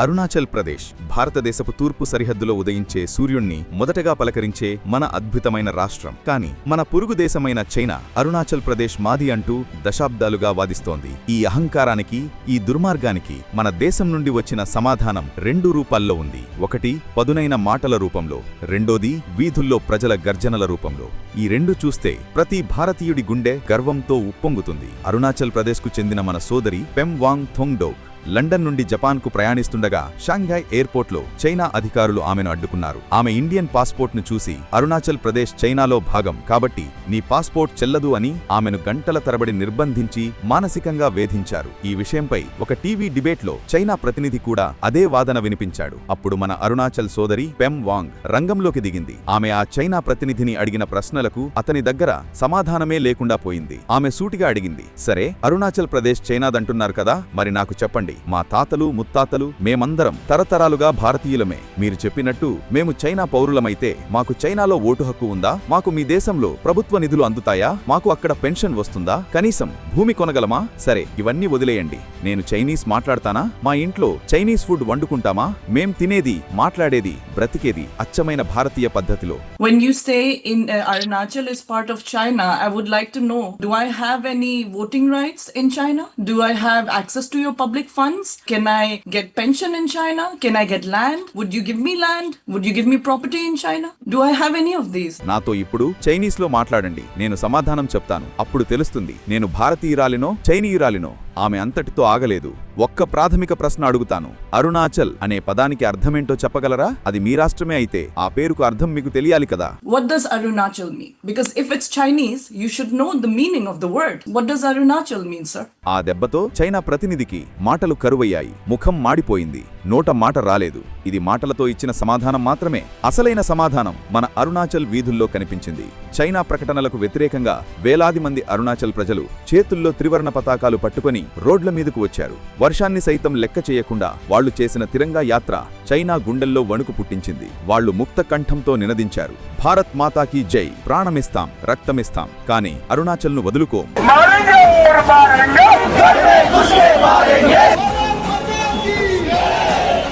అరుణాచల్ ప్రదేశ్ భారతదేశపు తూర్పు సరిహద్దులో ఉదయించే సూర్యుణ్ణి మొదటగా పలకరించే మన అద్భుతమైన రాష్ట్రం. కానీ మన పొరుగు దేశమైన చైనా అరుణాచల్ ప్రదేశ్ మాది అంటూ దశాబ్దాలుగా వాదిస్తోంది. ఈ అహంకారానికి ఈ దుర్మార్గానికి మన దేశం నుండి వచ్చిన సమాధానం రెండు రూపాల్లో ఉంది. ఒకటి పదునైన మాటల రూపంలో రెండోది వీధుల్లో ప్రజల గర్జనల రూపంలో. ఈ రెండు చూస్తే ప్రతి భారతీయుడి గుండె గర్వంతో ఉప్పొంగుతుంది. అరుణాచల్ ప్రదేశ్కు చెందిన మన సోదరి పెమ్ వాంగ్ థొంగ్డోక్ లండన్ నుండి జపాన్కు ప్రయాణిస్తుండగా షాంఘాయ్ ఎయిర్పోర్ట్లో చైనా అధికారులు ఆమెను అడ్డుకున్నారు. ఆమె ఇండియన్ పాస్పోర్ట్ను చూసి అరుణాచల్ ప్రదేశ్ చైనాలో భాగం కాబట్టి నీ పాస్పోర్ట్ చెల్లదు అని ఆమెను గంటల తరబడి నిర్బంధించి మానసికంగా వేధించారు. ఈ విషయంపై ఒక టీవీ డిబేట్లో చైనా ప్రతినిధి కూడా అదే వాదన వినిపించాడు. అప్పుడు మన అరుణాచల్ సోదరి పెమ్ వాంగ్ రంగంలోకి దిగింది. ఆమె ఆ చైనా ప్రతినిధిని అడిగిన ప్రశ్నలకు అతని దగ్గర సమాధానమే లేకుండా పోయింది. ఆమె సూటిగా అడిగింది సరే అరుణాచల్ ప్రదేశ్ చైనాదంటున్నారు కదా మరి నాకు చెప్పండి. మా తాతలు ముత్తాతలు మేమందరం తరతరాలుగా భారతీయులమే. మీరు చెప్పినట్టు మేము చైనా పౌరులమైతే మాకు చైనాలో ఓటు హక్కు ఉందా? మాకు మీ దేశంలో ప్రభుత్వ నిధులు అందుతాయా? మాకు అక్కడ పెన్షన్ వస్తుందా? కనీసం భూమి కొనగలమా? సరే ఇవన్నీ వదిలేయండి. నేను చైనీస్ మాట్లాడతానా? మా ఇంట్లో చైనీస్ ఫుడ్ వండుకుంటామా? మేం తినేది మాట్లాడేది బ్రతికేది అచ్చమైన భారతీయ పద్ధతిలో. When you say in uh, Arunachal is part of China, I would like to know do I have any voting rights in China? Do I have access to your public funds? Can I get pension in China? Can I get land? Would you give me land? Would you give me property in China? Do I have any of these? నాతో ఇప్పుడు చైనీస్లో మాట్లాడండి నేను సమాధానం చెప్తాను అప్పుడు తెలుస్తుంది నేను భారతీయురాలినో చైనీయురాలినో ఆమె అంతటితో ఆగలేదు ఒక్క ప్రాథమిక ప్రశ్న అడుగుతాను అరుణాచల్ అనే పదానికి అర్థమేంటో చెప్పగలరా అది మీ రాష్ట్రమే అయితే ఆ పేరుకు అర్థం మీకు తెలియాలి కదా What does Arunachal mean? Because if it's Chinese, you should know the meaning of the word. What does Arunachal mean, sir? ఆ దెబ్బతో చైనా ప్రతినిధికి మాటలు కరువయ్యాయి. ముఖం మాడిపోయింది. నోట మాట రాలేదు. ఇది మాటలతో ఇచ్చిన సమాధానం మాత్రమే. అసలైన సమాధానం మన అరుణాచల్ వీధుల్లో కనిపించింది. చైనా ప్రకటనలకు వ్యతిరేకంగా వేలాది మంది అరుణాచల్ ప్రజలు చేతుల్లో త్రివర్ణ పతాకాలు పట్టుకొని రోడ్ల మీదకు వచ్చారు. వర్షాన్ని సైతం లెక్క చేయకుండా వాళ్ళు చేసిన తిరంగా యాత్ర చైనా గుండెల్లో వణుకు పుట్టించింది. వాళ్ళు ముక్త కంఠంతో నినదించారు. భారత్ మాతాకి జై. ప్రాణమిస్తాం రక్తమిస్తాం. కానీ అరుణాచల్ను వదులుకోం.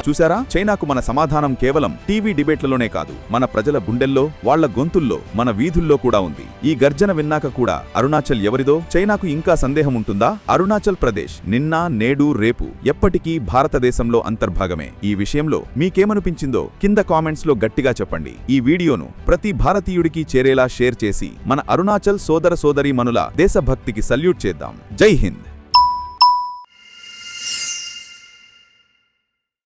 చూసారా చైనాకు మన సమాధానం కేవలం టీవీ డిబేట్లలోనే కాదు. మన ప్రజల గుండెల్లో వాళ్ళ గొంతుల్లో మన వీధుల్లో కూడా ఉంది. ఈ గర్జన విన్నాక కూడా అరుణాచల్ ఎవరిదో? చైనాకు ఇంకా సందేహం ఉంటుందా? అరుణాచల్ ప్రదేశ్ నిన్న నేడు రేపు ఎప్పటికీ భారతదేశంలో అంతర్భాగమే. ఈ విషయంలో మీకేమనిపించిందో కింద కామెంట్స్లో గట్టిగా చెప్పండి. ఈ వీడియోను ప్రతి భారతీయుడికి చేరేలా షేర్ చేసి మన అరుణాచల్ సోదర సోదరీమణుల దేశభక్తికి సల్యూట్ చేద్దాం. జై హింద్!